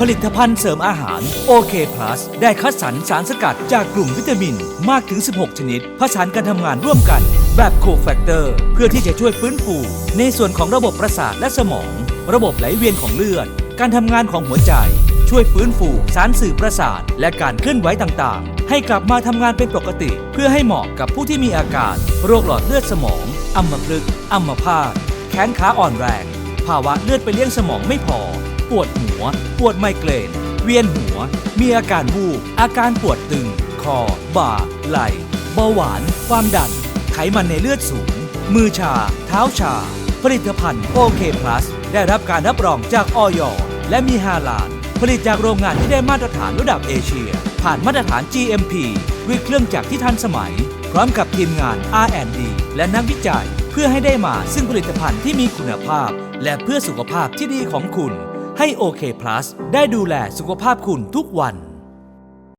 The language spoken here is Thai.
ผลิตภัณฑ์เสริมอาหารโอเคพลัสได้คัดสรรสารสกัดจากกลุ่มวิตามินมากถึง 16 ชนิด ผสานกันทำงานร่วมกัน แบบโคแฟกเตอร์ เพื่อที่จะช่วยฟื้นฟู ในส่วนของระบบประสาทและสมอง ระบบไหลเวียนของเลือด การทำงานของหัวใจ ช่วยฟื้นฟู สารสื่อประสาท และการเคลื่อนไหวต่างๆ ให้กลับมาทำงานเป็นปกติ เพื่อให้เหมาะกับผู้ที่มีอาการโรคหลอดเลือดสมองอัมพฤกษ์อัมพาตแขนขาอ่อนแรง ภาวะเลือดไปเลี้ยงสมองไม่พอ ปวดหัว ปวดไมเกรน เวียนหัว มีอาการวูบ อาการปวดตึง คอ บ่า ไหล่เบาหวาน ความดัน ไขมันในเลือดสูง มือชา เท้าชา ผลิตภัณฑ์โอเคพลัสได้รับการรับรองจากออยและมีฮาลาลผลิตจากโรงงานที่ได้มาตรฐานระดับเอเชีย ผ่านมาตรฐาน GMP ด้วยเครื่องจักรที่ทันสมัย พร้อมกับทีมงาน R&D และนักวิจัย เพื่อให้ได้มาซึ่งผลิตภัณฑ์ที่มีคุณภาพ และเพื่อสุขภาพที่ดีของคุณ ให้โอเคพลัสได้ดูแลสุขภาพคุณทุกวัน